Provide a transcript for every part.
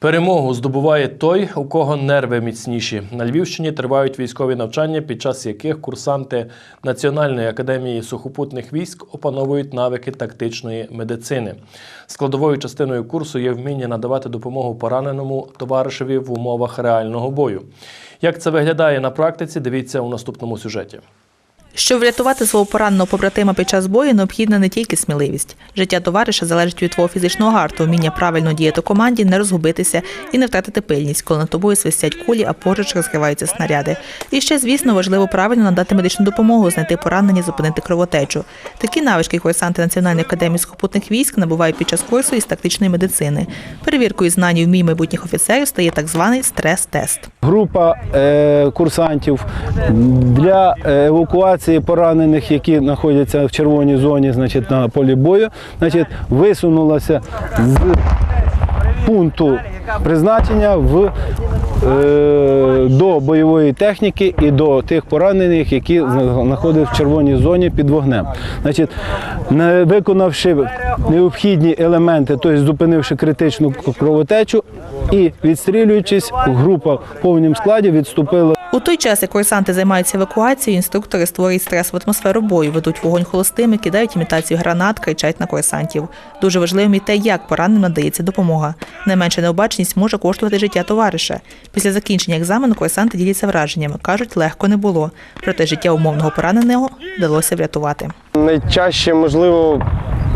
Перемогу здобуває той, у кого нерви міцніші. На Львівщині тривають військові навчання, під час яких курсанти Національної академії сухопутних військ опановують навики тактичної медицини. Складовою частиною курсу є вміння надавати допомогу пораненому товаришеві в умовах реального бою. Як це виглядає на практиці, дивіться у наступному сюжеті. Щоб врятувати свого пораненого побратима під час бою, необхідна не тільки сміливість. Життя товариша залежить від твого фізичного гарту, вміння правильно діяти команді, не розгубитися і не втратити пильність, коли над тобою свистять кулі, а поруч розкриваються снаряди. І ще, звісно, важливо правильно надати медичну допомогу, знайти поранення, зупинити кровотечу. Такі навички курсанти Національної академії сухопутних військ набувають під час курсу із тактичної медицини. Перевіркою знань і вмінь майбутніх офіцерів стає так званий стрес-тест. Група е, курсантів для е, евакуації поранених, які знаходяться в червоній зоні, значить, на полі бою, значить, висунулася з пункту призначення в, е, до бойової техніки і до тих поранених, які знаходяться в червоній зоні під вогнем. Значить, виконавши необхідні елементи, тобто зупинивши критичну кровотечу і відстрілюючись, група в повному складі відступила У той час, як курсанти займаються евакуацією, інструктори створюють стресову атмосферу бою, ведуть вогонь холостими, кидають імітацію гранат, кричать на курсантів. Дуже важливим і те, як пораненим надається допомога. Найменша необачність може коштувати життя товариша. Після закінчення екзамену курсанти діляться враженнями. кажуть, легко не було. Проте життя умовного пораненого вдалося врятувати. Найчаще, можливо,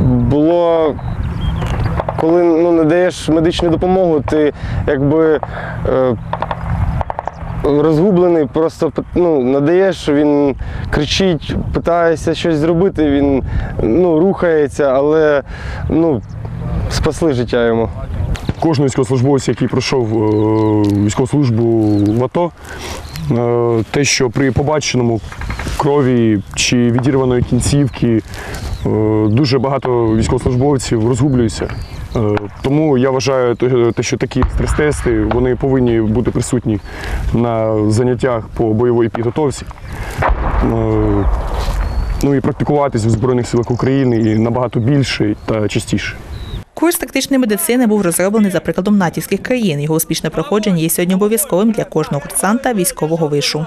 було, коли ну, надаєш медичну допомогу, ти якби е, розгублений, просто ну, надаєш, він кричить, питається щось зробити, він ну, рухається, але ну, спасли життя йому. кожного військовослужбовця, який пройшов е, військову службу в АТО, е, те, що при побаченому крові чи відірваної кінцівки дуже багато військовослужбовців розгублюються. Е, Тому я вважаю, те, що такі стрес-тести вони повинні бути присутні на заняттях по бойовій підготовці. Е, Ну і практикуватись в Збройних силах України і набагато більше та частіше. Курс тактичної медицини був розроблений за прикладом натівських країн. Його успішне проходження є сьогодні обов'язковим для кожного курсанта військового вишу.